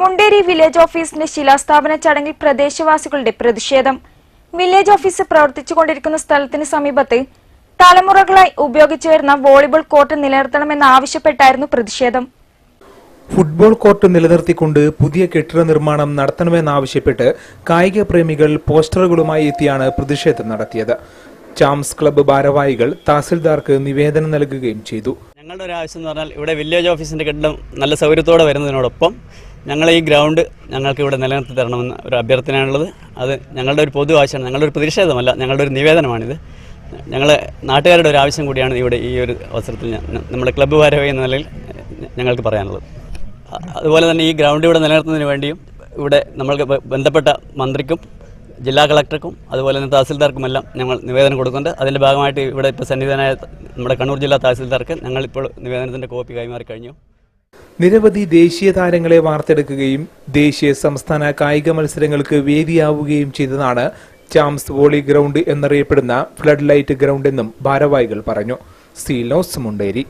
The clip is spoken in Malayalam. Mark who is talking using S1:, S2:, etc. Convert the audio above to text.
S1: മുണ്ടേരി വില്ലേജ് ഓഫീസിന്റെ ശിലാസ്ഥാപന ചടങ്ങിൽ പ്രദേശവാസികളുടെ പ്രതിഷേധം. വില്ലേജ് ഓഫീസ് പ്രവർത്തിച്ചുകൊണ്ടിരിക്കുന്ന സ്ഥലത്തിന് സമീപത്ത് തലമുറകളായി ഉപയോഗിച്ചു വരുന്ന വോളിബോൾ കോർട്ട് നിലനിർത്തണമെന്നാവശ്യപ്പെട്ടായിരുന്നു പ്രതിഷേധം.
S2: ഫുട്ബോൾ കോർട്ട് നിലനിർത്തിക്കൊണ്ട് പുതിയ കെട്ടിട നിർമ്മാണം നടത്തണമെന്നാവശ്യപ്പെട്ട് കായിക പ്രേമികൾ പോസ്റ്ററുകളുമായി എത്തിയാണ് പ്രതിഷേധം നടത്തിയത്. ചാംസ് ക്ലബ്ബ് ഭാരവാഹികൾ തഹസിൽദാർക്ക് നിവേദനം നൽകുകയും ചെയ്തു.
S3: ഞങ്ങളുടെ ഒരു ആവശ്യം എന്ന് പറഞ്ഞാൽ ഇവിടെ വില്ലേജ് ഓഫീസിന്റെ കെട്ടിടം നല്ല സൗകര്യത്തോടെ വരുന്നതിനോടൊപ്പം ഞങ്ങൾ ഈ ഗ്രൗണ്ട് ഞങ്ങൾക്ക് ഇവിടെ നിലനിർത്തി തരണമെന്ന് ഒരു അഭ്യർത്ഥനയാണുള്ളത് അത് ഞങ്ങളുടെ ഒരു പൊതു ആവശ്യമാണ്. ഞങ്ങളുടെ ഒരു പ്രതിഷേധമല്ല ഞങ്ങളുടെ ഒരു നിവേദനമാണിത്. ഞങ്ങൾ നാട്ടുകാരുടെ ഒരു ആവശ്യം കൂടിയാണ് ഇവിടെ ഈ ഒരു അവസരത്തിൽ നമ്മുടെ ക്ലബ്ബ് ഭാരവാഹി എന്ന നിലയിൽ ഞങ്ങൾക്ക് പറയാനുള്ളത്. അതുപോലെ തന്നെ ഈ ഗ്രൗണ്ട് ഇവിടെ നിലനിർത്തുന്നതിന് വേണ്ടിയും ഇവിടെ നമ്മൾക്ക് ബന്ധപ്പെട്ട മന്ത്രിക്കും ജില്ലാ കളക്ടർക്കും അതുപോലെ തന്നെ തഹസിൽദാർക്കുമെല്ലാം ഞങ്ങൾ നിവേദനം കൊടുക്കുന്നുണ്ട്. അതിന്റെ ഭാഗമായിട്ട് ഇവിടെ ഇപ്പോൾ സന്നിധാനായ നമ്മുടെ കണ്ണൂർ ജില്ലാ തഹസിൽദാർക്ക് ഞങ്ങളിപ്പോൾ നിവേദനത്തിന്റെ കോപ്പി കൈമാറി കഴിഞ്ഞു.
S2: നിരവധി ദേശീയ താരങ്ങളെ വാർത്തെടുക്കുകയും ദേശീയ സംസ്ഥാന കായിക മത്സരങ്ങൾക്ക് വേദിയാവുകയും ചെയ്തതാണ് ചാംസ് വോളി ഗ്രൗണ്ട് എന്നറിയപ്പെടുന്ന ഫ്ലഡ് ലൈറ്റ് ഗ്രൗണ്ട് എന്നും ഭാരവാഹികൾ പറഞ്ഞു. സീലോസ് മുണ്ടേരി.